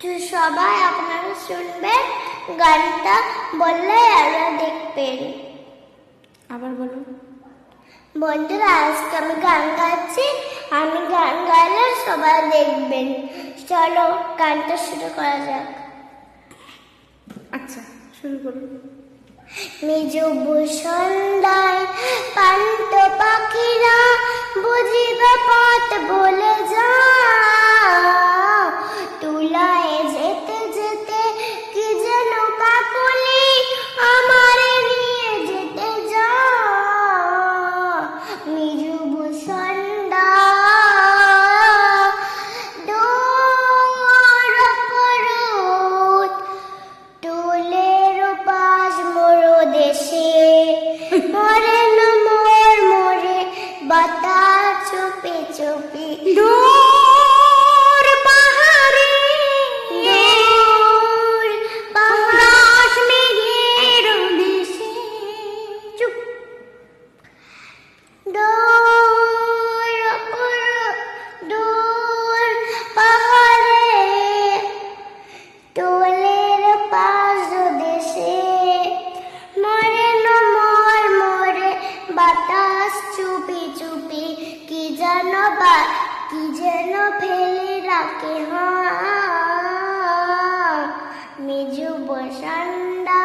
তো সবাই আপনারা শুনবেন গানটা বললে আরও দেখবেন। আবার বলো বন্ধুরা আজকে আমি গান গাচ্ছি আমি গান গাইলে সবাই দেখবেন। চলো গানটা শুরু করা যাক। আচ্ছা শুরু করো নিজুব সন্ধ্যায় পান্ত পাখিরা বুঝিবে পথ বলে যা যেন বা কি যেন ফেলে রাখে হা মেজু বসান্ডা।